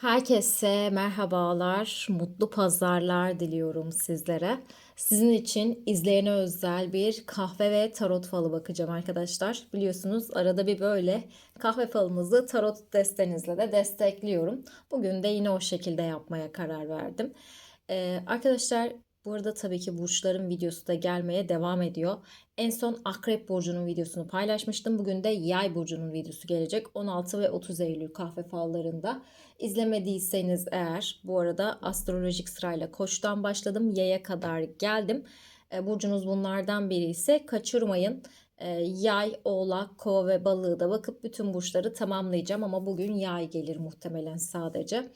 Herkese merhabalar, mutlu pazarlar diliyorum sizlere. Sizin için izleyene özel bir kahve ve tarot falı bakacağım arkadaşlar. Biliyorsunuz arada bir böyle kahve falımızı tarot destenizle de destekliyorum. Bugün de yine o şekilde yapmaya karar verdim. Ee, arkadaşlar bu arada tabii ki burçların videosu da gelmeye devam ediyor. En son Akrep Burcu'nun videosunu paylaşmıştım. Bugün de Yay Burcu'nun videosu gelecek. 16 ve 30 Eylül kahve fallarında. İzlemediyseniz eğer bu arada astrolojik sırayla Koç'tan başladım. Yay'a kadar geldim. E, Burcunuz bunlardan biri ise kaçırmayın. E, Yay, Oğlak, Kova ve Balığı da bakıp bütün burçları tamamlayacağım ama bugün Yay gelir muhtemelen sadece.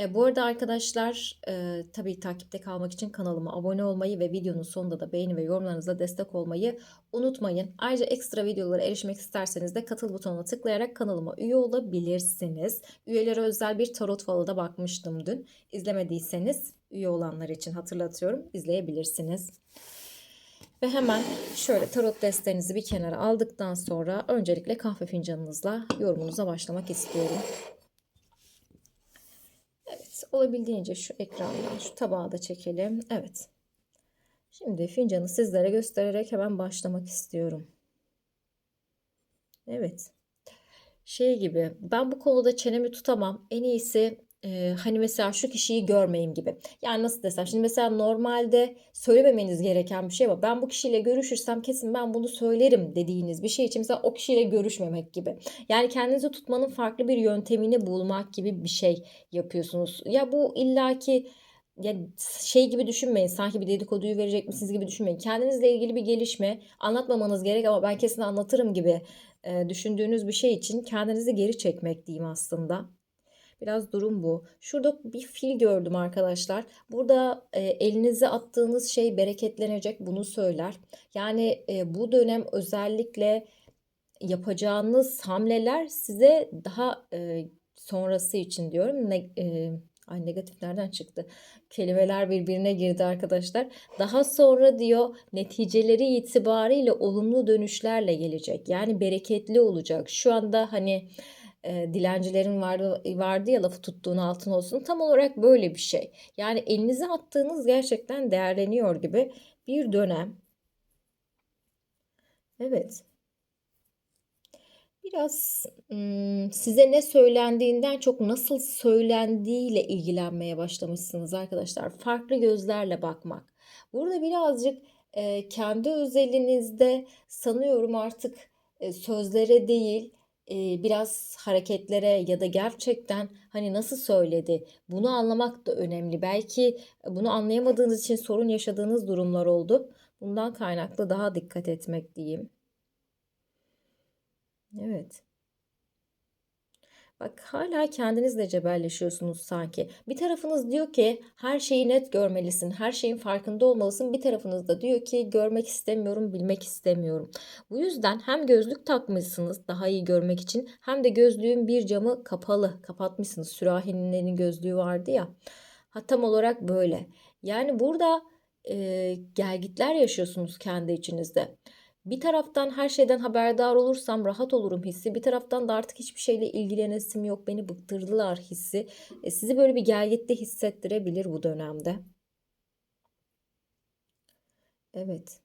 E, bu arada arkadaşlar e, tabii takipte kalmak için kanalıma abone olmayı ve videonun sonunda da beğeni ve yorumlarınızla destek olmayı unutmayın. Ayrıca ekstra videolara erişmek isterseniz de katıl butonuna tıklayarak kanalıma üye olabilirsiniz. Üyelere özel bir tarot falı da bakmıştım dün. İzlemediyseniz üye olanlar için hatırlatıyorum izleyebilirsiniz. Ve hemen şöyle tarot destenizi bir kenara aldıktan sonra öncelikle kahve fincanınızla yorumunuza başlamak istiyorum. Evet, olabildiğince şu ekrandan şu tabağı da çekelim. Evet. Şimdi fincanı sizlere göstererek hemen başlamak istiyorum. Evet. Şey gibi ben bu konuda çenemi tutamam. En iyisi e, hani mesela şu kişiyi görmeyeyim gibi. Yani nasıl desem şimdi mesela normalde söylememeniz gereken bir şey var. Ben bu kişiyle görüşürsem kesin ben bunu söylerim dediğiniz bir şey için mesela o kişiyle görüşmemek gibi. Yani kendinizi tutmanın farklı bir yöntemini bulmak gibi bir şey yapıyorsunuz. Ya bu illaki ya şey gibi düşünmeyin. Sanki bir dedikoduyu verecek misiniz gibi düşünmeyin. Kendinizle ilgili bir gelişme anlatmamanız gerek ama ben kesin anlatırım gibi düşündüğünüz bir şey için kendinizi geri çekmek diyeyim aslında. Biraz durum bu. Şurada bir fil gördüm arkadaşlar. Burada e, elinize attığınız şey bereketlenecek bunu söyler. Yani e, bu dönem özellikle yapacağınız hamleler size daha e, sonrası için diyorum. Ne, e, Ay negatif nereden çıktı? Kelimeler birbirine girdi arkadaşlar. Daha sonra diyor neticeleri itibariyle olumlu dönüşlerle gelecek. Yani bereketli olacak. Şu anda hani e, dilencilerin vardı, vardı ya lafı tuttuğun altın olsun. Tam olarak böyle bir şey. Yani elinize attığınız gerçekten değerleniyor gibi bir dönem. Evet. Biraz ım, size ne söylendiğinden çok nasıl söylendiğiyle ilgilenmeye başlamışsınız arkadaşlar. Farklı gözlerle bakmak. Burada birazcık e, kendi özelinizde sanıyorum artık e, sözlere değil e, biraz hareketlere ya da gerçekten hani nasıl söyledi bunu anlamak da önemli. Belki bunu anlayamadığınız için sorun yaşadığınız durumlar oldu. Bundan kaynaklı daha dikkat etmek diyeyim. Evet. Bak hala kendinizle cebelleşiyorsunuz sanki. Bir tarafınız diyor ki her şeyi net görmelisin, her şeyin farkında olmalısın. Bir tarafınız da diyor ki görmek istemiyorum, bilmek istemiyorum. Bu yüzden hem gözlük takmışsınız daha iyi görmek için hem de gözlüğün bir camı kapalı, kapatmışsınız. Sürahi'nin gözlüğü vardı ya. Ha, tam olarak böyle. Yani burada e, gelgitler yaşıyorsunuz kendi içinizde. Bir taraftan her şeyden haberdar olursam rahat olurum hissi. Bir taraftan da artık hiçbir şeyle ilgilenesim yok. Beni bıktırdılar hissi. E, sizi böyle bir gelgitte hissettirebilir bu dönemde. Evet.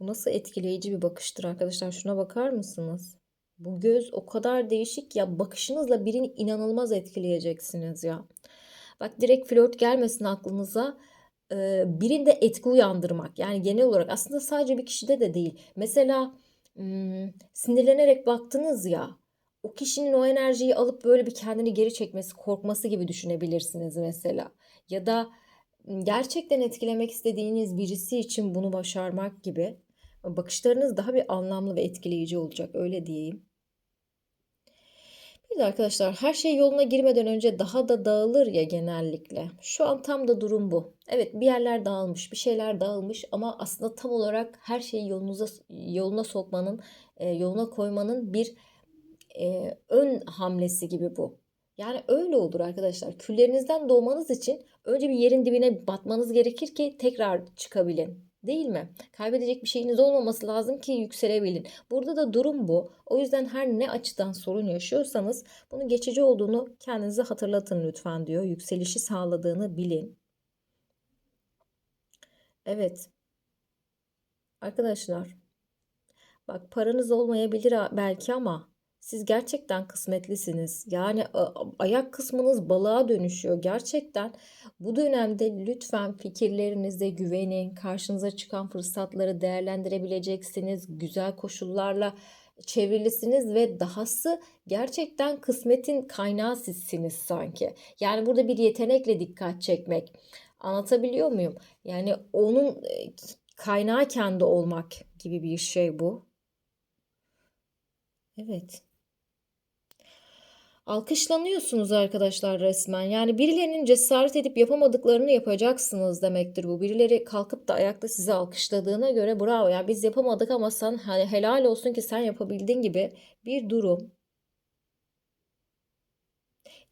Bu nasıl etkileyici bir bakıştır arkadaşlar. Şuna bakar mısınız? Bu göz o kadar değişik ya. Bakışınızla birini inanılmaz etkileyeceksiniz ya. Bak direkt flört gelmesin aklınıza birinde etki uyandırmak. Yani genel olarak aslında sadece bir kişide de değil. Mesela sinirlenerek baktınız ya o kişinin o enerjiyi alıp böyle bir kendini geri çekmesi, korkması gibi düşünebilirsiniz mesela. Ya da gerçekten etkilemek istediğiniz birisi için bunu başarmak gibi bakışlarınız daha bir anlamlı ve etkileyici olacak öyle diyeyim. Bir de arkadaşlar her şey yoluna girmeden önce daha da dağılır ya genellikle. Şu an tam da durum bu. Evet bir yerler dağılmış, bir şeyler dağılmış ama aslında tam olarak her şeyi yolunuza yoluna sokmanın, e, yoluna koymanın bir e, ön hamlesi gibi bu. Yani öyle olur arkadaşlar. Küllerinizden doğmanız için önce bir yerin dibine batmanız gerekir ki tekrar çıkabilin. Değil mi? Kaybedecek bir şeyiniz olmaması lazım ki yükselebilin. Burada da durum bu. O yüzden her ne açıdan sorun yaşıyorsanız bunun geçici olduğunu kendinize hatırlatın lütfen diyor. Yükselişi sağladığını bilin. Evet. Arkadaşlar bak paranız olmayabilir belki ama siz gerçekten kısmetlisiniz. Yani ayak kısmınız balığa dönüşüyor. Gerçekten bu dönemde lütfen fikirlerinize güvenin. Karşınıza çıkan fırsatları değerlendirebileceksiniz. Güzel koşullarla çevrilisiniz ve dahası gerçekten kısmetin kaynağı sizsiniz sanki. Yani burada bir yetenekle dikkat çekmek. Anlatabiliyor muyum? Yani onun kaynağı kendi olmak gibi bir şey bu. Evet. Alkışlanıyorsunuz arkadaşlar resmen. Yani birilerinin cesaret edip yapamadıklarını yapacaksınız demektir bu. Birileri kalkıp da ayakta sizi alkışladığına göre bravo. Yani biz yapamadık ama sen hani helal olsun ki sen yapabildin gibi bir durum.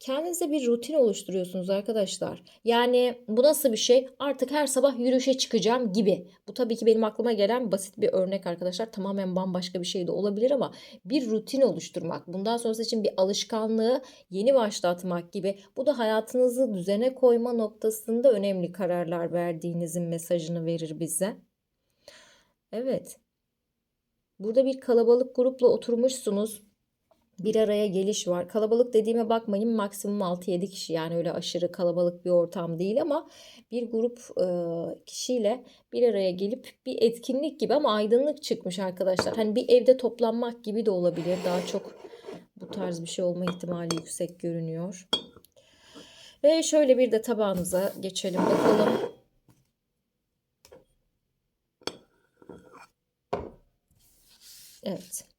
Kendinize bir rutin oluşturuyorsunuz arkadaşlar. Yani bu nasıl bir şey? Artık her sabah yürüyüşe çıkacağım gibi. Bu tabii ki benim aklıma gelen basit bir örnek arkadaşlar. Tamamen bambaşka bir şey de olabilir ama bir rutin oluşturmak. Bundan sonrası için bir alışkanlığı yeni başlatmak gibi. Bu da hayatınızı düzene koyma noktasında önemli kararlar verdiğinizin mesajını verir bize. Evet. Burada bir kalabalık grupla oturmuşsunuz bir araya geliş var. Kalabalık dediğime bakmayın maksimum 6-7 kişi yani öyle aşırı kalabalık bir ortam değil ama bir grup e, kişiyle bir araya gelip bir etkinlik gibi ama aydınlık çıkmış arkadaşlar. Hani bir evde toplanmak gibi de olabilir. Daha çok bu tarz bir şey olma ihtimali yüksek görünüyor. Ve şöyle bir de tabağınıza geçelim bakalım. Evet.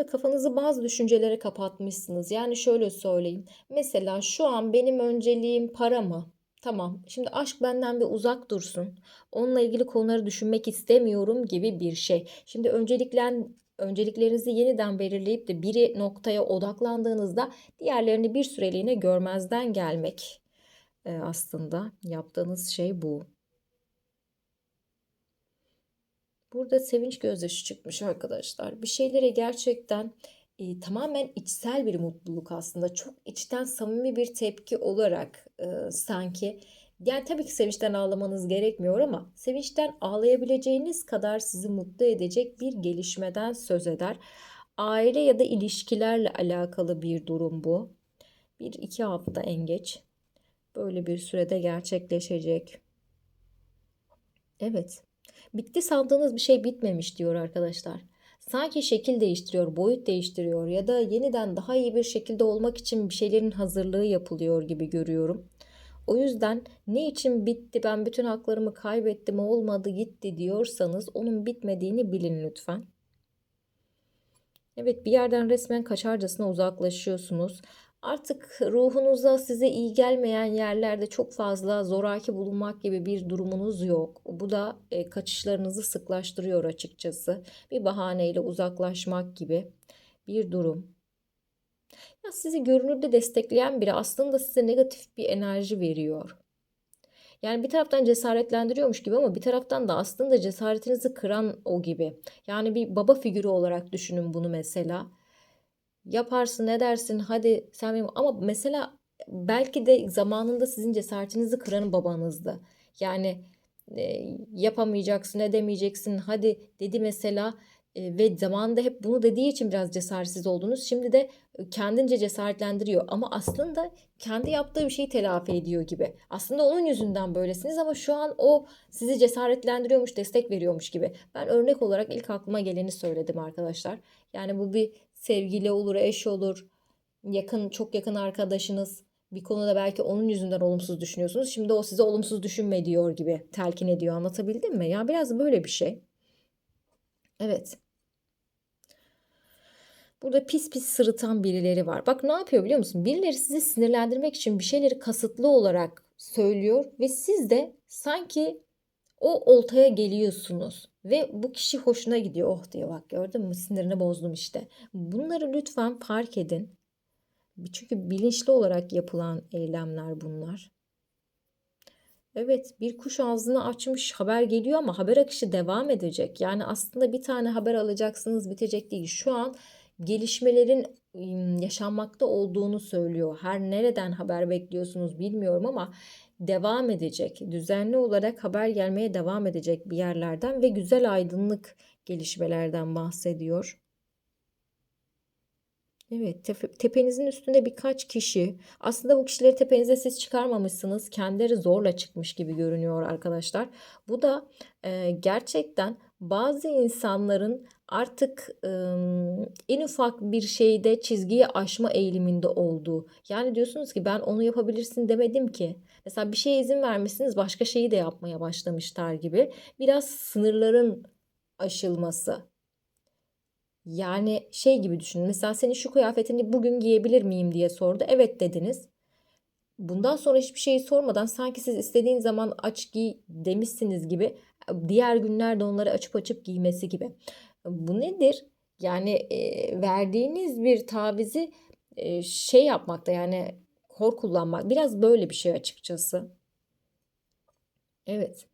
Burada kafanızı bazı düşüncelere kapatmışsınız. Yani şöyle söyleyeyim. Mesela şu an benim önceliğim para mı? Tamam. Şimdi aşk benden bir uzak dursun. Onunla ilgili konuları düşünmek istemiyorum gibi bir şey. Şimdi önceliklen önceliklerinizi yeniden belirleyip de biri noktaya odaklandığınızda diğerlerini bir süreliğine görmezden gelmek e, aslında yaptığınız şey bu. Burada sevinç gözyaşı çıkmış arkadaşlar. Bir şeylere gerçekten e, tamamen içsel bir mutluluk aslında. Çok içten samimi bir tepki olarak e, sanki. Yani tabii ki sevinçten ağlamanız gerekmiyor ama sevinçten ağlayabileceğiniz kadar sizi mutlu edecek bir gelişmeden söz eder. Aile ya da ilişkilerle alakalı bir durum bu. Bir iki hafta en geç. Böyle bir sürede gerçekleşecek. Evet. Bitti sandığınız bir şey bitmemiş diyor arkadaşlar. Sanki şekil değiştiriyor, boyut değiştiriyor ya da yeniden daha iyi bir şekilde olmak için bir şeylerin hazırlığı yapılıyor gibi görüyorum. O yüzden ne için bitti ben bütün haklarımı kaybettim olmadı gitti diyorsanız onun bitmediğini bilin lütfen. Evet bir yerden resmen kaçarcasına uzaklaşıyorsunuz. Artık ruhunuza size iyi gelmeyen yerlerde çok fazla zoraki bulunmak gibi bir durumunuz yok. Bu da e, kaçışlarınızı sıklaştırıyor açıkçası. Bir bahaneyle uzaklaşmak gibi bir durum. Ya sizi görünürde destekleyen biri aslında size negatif bir enerji veriyor. Yani bir taraftan cesaretlendiriyormuş gibi ama bir taraftan da aslında cesaretinizi kıran o gibi. Yani bir baba figürü olarak düşünün bunu mesela yaparsın ne dersin hadi sen benim ama mesela belki de zamanında sizin cesaretinizi kıran babanızdı. Yani e, yapamayacaksın edemeyeceksin hadi dedi mesela e, ve zamanında hep bunu dediği için biraz cesaretsiz oldunuz. Şimdi de kendince cesaretlendiriyor ama aslında kendi yaptığı bir şeyi telafi ediyor gibi. Aslında onun yüzünden böylesiniz ama şu an o sizi cesaretlendiriyormuş, destek veriyormuş gibi. Ben örnek olarak ilk aklıma geleni söyledim arkadaşlar. Yani bu bir sevgili olur, eş olur, yakın çok yakın arkadaşınız bir konuda belki onun yüzünden olumsuz düşünüyorsunuz. Şimdi o size olumsuz düşünme diyor gibi telkin ediyor. Anlatabildim mi? Ya biraz böyle bir şey. Evet. Burada pis pis sırıtan birileri var. Bak ne yapıyor biliyor musun? Birileri sizi sinirlendirmek için bir şeyleri kasıtlı olarak söylüyor ve siz de sanki o oltaya geliyorsunuz ve bu kişi hoşuna gidiyor. Oh diyor bak gördün mü sinirini bozdum işte. Bunları lütfen fark edin. Çünkü bilinçli olarak yapılan eylemler bunlar. Evet, bir kuş ağzını açmış haber geliyor ama haber akışı devam edecek. Yani aslında bir tane haber alacaksınız bitecek değil. Şu an gelişmelerin yaşanmakta olduğunu söylüyor. Her nereden haber bekliyorsunuz bilmiyorum ama devam edecek. Düzenli olarak haber gelmeye devam edecek bir yerlerden ve güzel aydınlık gelişmelerden bahsediyor. Evet, tepe, tepenizin üstünde birkaç kişi. Aslında bu kişileri tepenize siz çıkarmamışsınız. Kendileri zorla çıkmış gibi görünüyor arkadaşlar. Bu da e, gerçekten bazı insanların artık e, en ufak bir şeyde çizgiyi aşma eğiliminde olduğu. Yani diyorsunuz ki ben onu yapabilirsin demedim ki. Mesela bir şeye izin vermişsiniz başka şeyi de yapmaya başlamışlar gibi. Biraz sınırların aşılması. Yani şey gibi düşünün. Mesela senin şu kıyafetini bugün giyebilir miyim diye sordu. Evet dediniz. Bundan sonra hiçbir şeyi sormadan sanki siz istediğin zaman aç giy demişsiniz gibi diğer günlerde onları açıp açıp giymesi gibi. Bu nedir? Yani e, verdiğiniz bir tavizi e, şey yapmakta yani hor kullanmak biraz böyle bir şey açıkçası. Evet.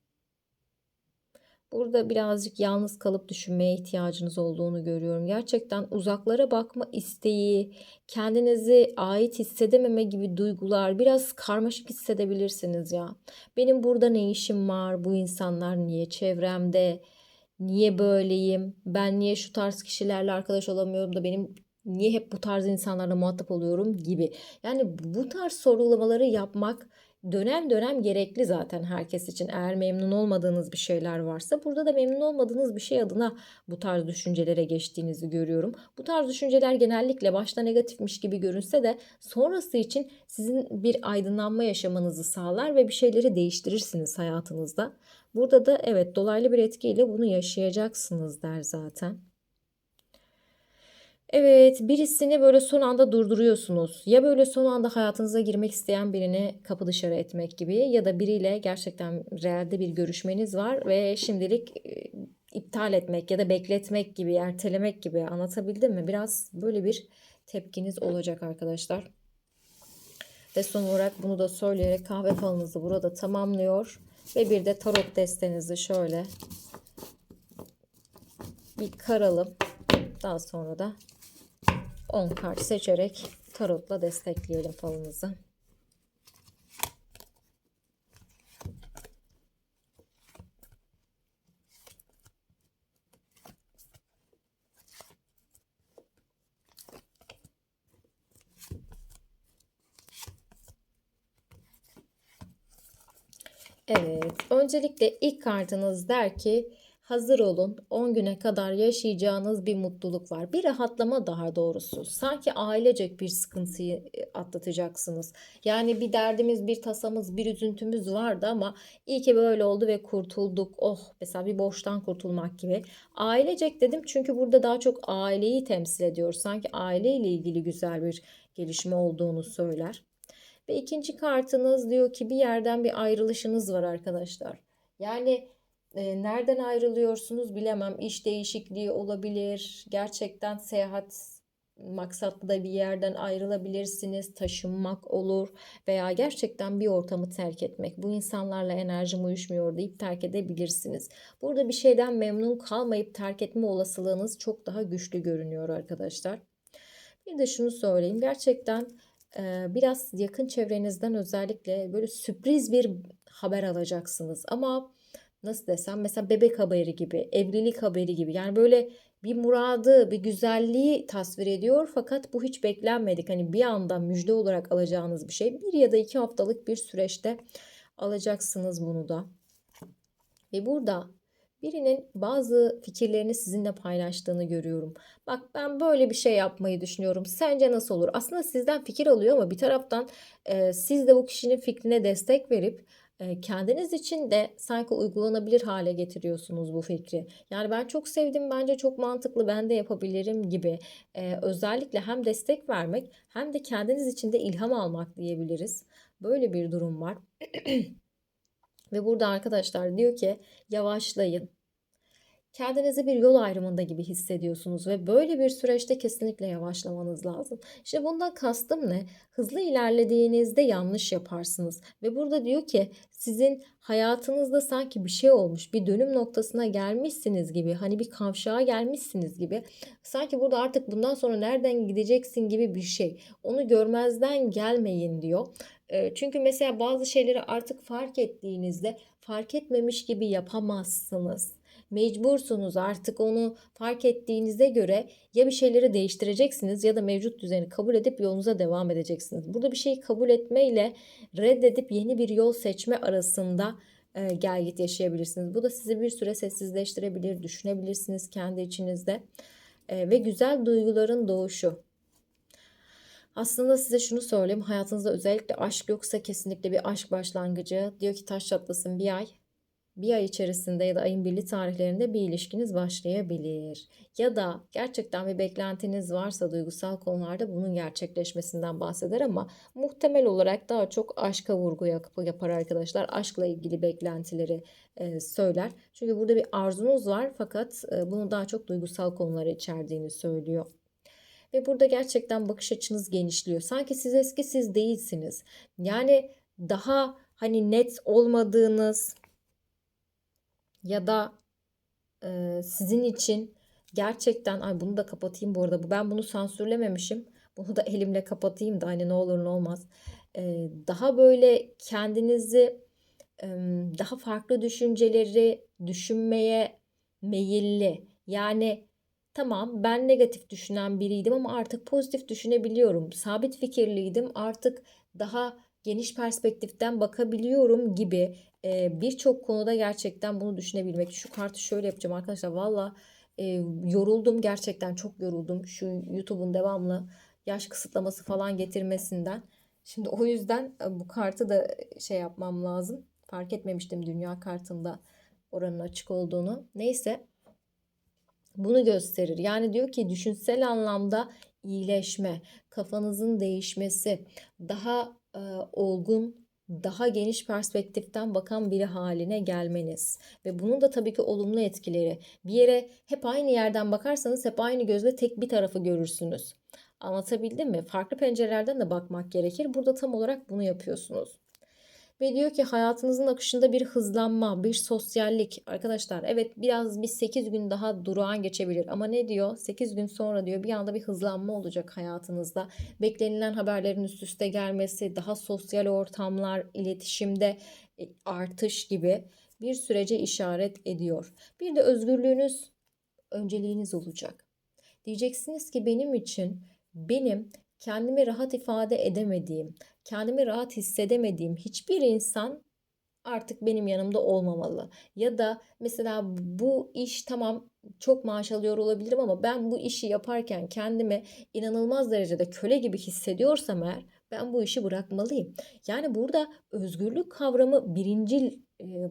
Burada birazcık yalnız kalıp düşünmeye ihtiyacınız olduğunu görüyorum. Gerçekten uzaklara bakma isteği, kendinizi ait hissedememe gibi duygular biraz karmaşık hissedebilirsiniz ya. Benim burada ne işim var? Bu insanlar niye çevremde? Niye böyleyim? Ben niye şu tarz kişilerle arkadaş olamıyorum da benim niye hep bu tarz insanlarla muhatap oluyorum gibi. Yani bu tarz sorgulamaları yapmak dönem dönem gerekli zaten herkes için. Eğer memnun olmadığınız bir şeyler varsa burada da memnun olmadığınız bir şey adına bu tarz düşüncelere geçtiğinizi görüyorum. Bu tarz düşünceler genellikle başta negatifmiş gibi görünse de sonrası için sizin bir aydınlanma yaşamanızı sağlar ve bir şeyleri değiştirirsiniz hayatınızda. Burada da evet dolaylı bir etkiyle bunu yaşayacaksınız der zaten. Evet, birisini böyle son anda durduruyorsunuz. Ya böyle son anda hayatınıza girmek isteyen birini kapı dışarı etmek gibi ya da biriyle gerçekten realde bir görüşmeniz var ve şimdilik e, iptal etmek ya da bekletmek gibi, ertelemek gibi anlatabildim mi? Biraz böyle bir tepkiniz olacak arkadaşlar. Ve son olarak bunu da söyleyerek kahve falınızı burada tamamlıyor. Ve bir de tarot destenizi şöyle bir karalım. Daha sonra da 10 kart seçerek tarotla destekleyelim falınızı. Evet, öncelikle ilk kartınız der ki Hazır olun 10 güne kadar yaşayacağınız bir mutluluk var. Bir rahatlama daha doğrusu. Sanki ailecek bir sıkıntıyı e, atlatacaksınız. Yani bir derdimiz, bir tasamız, bir üzüntümüz vardı ama iyi ki böyle oldu ve kurtulduk. Oh mesela bir borçtan kurtulmak gibi. Ailecek dedim çünkü burada daha çok aileyi temsil ediyor. Sanki aileyle ilgili güzel bir gelişme olduğunu söyler. Ve ikinci kartınız diyor ki bir yerden bir ayrılışınız var arkadaşlar. Yani e, nereden ayrılıyorsunuz bilemem. İş değişikliği olabilir. Gerçekten seyahat maksatlı da bir yerden ayrılabilirsiniz. Taşınmak olur veya gerçekten bir ortamı terk etmek. Bu insanlarla enerjim uyuşmuyor deyip terk edebilirsiniz. Burada bir şeyden memnun kalmayıp terk etme olasılığınız çok daha güçlü görünüyor arkadaşlar. Bir de şunu söyleyeyim. Gerçekten biraz yakın çevrenizden özellikle böyle sürpriz bir haber alacaksınız. Ama nasıl desem mesela bebek haberi gibi, evlilik haberi gibi. Yani böyle bir muradı, bir güzelliği tasvir ediyor fakat bu hiç beklenmedik. Hani bir anda müjde olarak alacağınız bir şey. Bir ya da iki haftalık bir süreçte alacaksınız bunu da. Ve burada birinin bazı fikirlerini sizinle paylaştığını görüyorum. Bak ben böyle bir şey yapmayı düşünüyorum. Sence nasıl olur? Aslında sizden fikir alıyor ama bir taraftan e, siz de bu kişinin fikrine destek verip kendiniz için de sanki uygulanabilir hale getiriyorsunuz bu fikri. Yani ben çok sevdim, bence çok mantıklı, ben de yapabilirim gibi. özellikle hem destek vermek hem de kendiniz için de ilham almak diyebiliriz. Böyle bir durum var. Ve burada arkadaşlar diyor ki yavaşlayın. Kendinizi bir yol ayrımında gibi hissediyorsunuz ve böyle bir süreçte kesinlikle yavaşlamanız lazım. İşte bundan kastım ne? Hızlı ilerlediğinizde yanlış yaparsınız ve burada diyor ki sizin hayatınızda sanki bir şey olmuş, bir dönüm noktasına gelmişsiniz gibi, hani bir kavşağa gelmişsiniz gibi. Sanki burada artık bundan sonra nereden gideceksin gibi bir şey. Onu görmezden gelmeyin diyor. Çünkü mesela bazı şeyleri artık fark ettiğinizde fark etmemiş gibi yapamazsınız. Mecbursunuz artık onu fark ettiğinize göre ya bir şeyleri değiştireceksiniz ya da mevcut düzeni kabul edip yolunuza devam edeceksiniz. Burada bir şeyi kabul etmeyle reddedip yeni bir yol seçme arasında e, gel git yaşayabilirsiniz. Bu da sizi bir süre sessizleştirebilir, düşünebilirsiniz kendi içinizde. E, ve güzel duyguların doğuşu. Aslında size şunu söyleyeyim. Hayatınızda özellikle aşk yoksa kesinlikle bir aşk başlangıcı. Diyor ki taş çatlasın bir ay. Bir ay içerisinde ya da ayın belli tarihlerinde bir ilişkiniz başlayabilir. Ya da gerçekten bir beklentiniz varsa duygusal konularda bunun gerçekleşmesinden bahseder ama muhtemel olarak daha çok aşka vurgu yap- yapar arkadaşlar. Aşkla ilgili beklentileri e, söyler. Çünkü burada bir arzunuz var fakat e, bunu daha çok duygusal konulara içerdiğini söylüyor. Ve burada gerçekten bakış açınız genişliyor. Sanki siz eski siz değilsiniz. Yani daha hani net olmadığınız ya da e, sizin için gerçekten ay bunu da kapatayım bu arada. Ben bunu sansürlememişim. Bunu da elimle kapatayım da hani ne olur ne olmaz. E, daha böyle kendinizi e, daha farklı düşünceleri düşünmeye meyilli. Yani tamam ben negatif düşünen biriydim ama artık pozitif düşünebiliyorum. Sabit fikirliydim artık daha geniş perspektiften bakabiliyorum gibi e, birçok konuda gerçekten bunu düşünebilmek. Şu kartı şöyle yapacağım arkadaşlar. Valla e, yoruldum gerçekten çok yoruldum. Şu YouTube'un devamlı yaş kısıtlaması falan getirmesinden. Şimdi o yüzden e, bu kartı da şey yapmam lazım. Fark etmemiştim dünya kartında oranın açık olduğunu. Neyse bunu gösterir. Yani diyor ki düşünsel anlamda iyileşme, kafanızın değişmesi, daha e, olgun, daha geniş perspektiften bakan biri haline gelmeniz ve bunun da tabii ki olumlu etkileri. Bir yere hep aynı yerden bakarsanız hep aynı gözle tek bir tarafı görürsünüz. Anlatabildim mi? Farklı pencerelerden de bakmak gerekir. Burada tam olarak bunu yapıyorsunuz. Ve diyor ki hayatınızın akışında bir hızlanma, bir sosyallik. Arkadaşlar evet biraz bir 8 gün daha durağan geçebilir. Ama ne diyor? 8 gün sonra diyor bir anda bir hızlanma olacak hayatınızda. Beklenilen haberlerin üst üste gelmesi, daha sosyal ortamlar, iletişimde e, artış gibi bir sürece işaret ediyor. Bir de özgürlüğünüz önceliğiniz olacak. Diyeceksiniz ki benim için benim kendimi rahat ifade edemediğim, kendimi rahat hissedemediğim hiçbir insan artık benim yanımda olmamalı. Ya da mesela bu iş tamam çok maaş alıyor olabilirim ama ben bu işi yaparken kendimi inanılmaz derecede köle gibi hissediyorsam eğer ben bu işi bırakmalıyım. Yani burada özgürlük kavramı birincil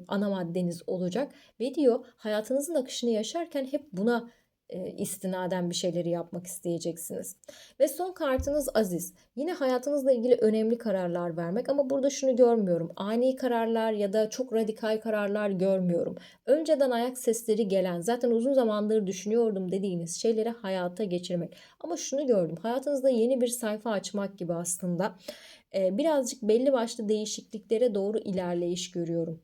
ana maddeniz olacak ve diyor hayatınızın akışını yaşarken hep buna e, istinaden bir şeyleri yapmak isteyeceksiniz. Ve son kartınız Aziz. Yine hayatınızla ilgili önemli kararlar vermek ama burada şunu görmüyorum. Ani kararlar ya da çok radikal kararlar görmüyorum. Önceden ayak sesleri gelen, zaten uzun zamandır düşünüyordum dediğiniz şeyleri hayata geçirmek. Ama şunu gördüm. Hayatınızda yeni bir sayfa açmak gibi aslında. E, birazcık belli başlı değişikliklere doğru ilerleyiş görüyorum.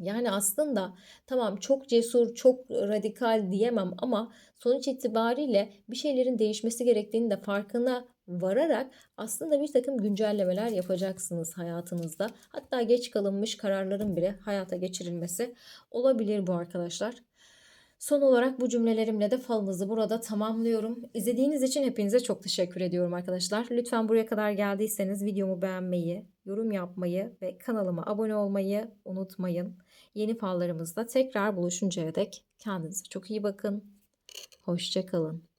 Yani aslında tamam çok cesur, çok radikal diyemem ama sonuç itibariyle bir şeylerin değişmesi gerektiğini de farkına vararak aslında bir takım güncellemeler yapacaksınız hayatınızda. Hatta geç kalınmış kararların bile hayata geçirilmesi olabilir bu arkadaşlar. Son olarak bu cümlelerimle de falınızı burada tamamlıyorum. İzlediğiniz için hepinize çok teşekkür ediyorum arkadaşlar. Lütfen buraya kadar geldiyseniz videomu beğenmeyi, yorum yapmayı ve kanalıma abone olmayı unutmayın. Yeni fallarımızda tekrar buluşuncaya dek kendinize çok iyi bakın. Hoşçakalın.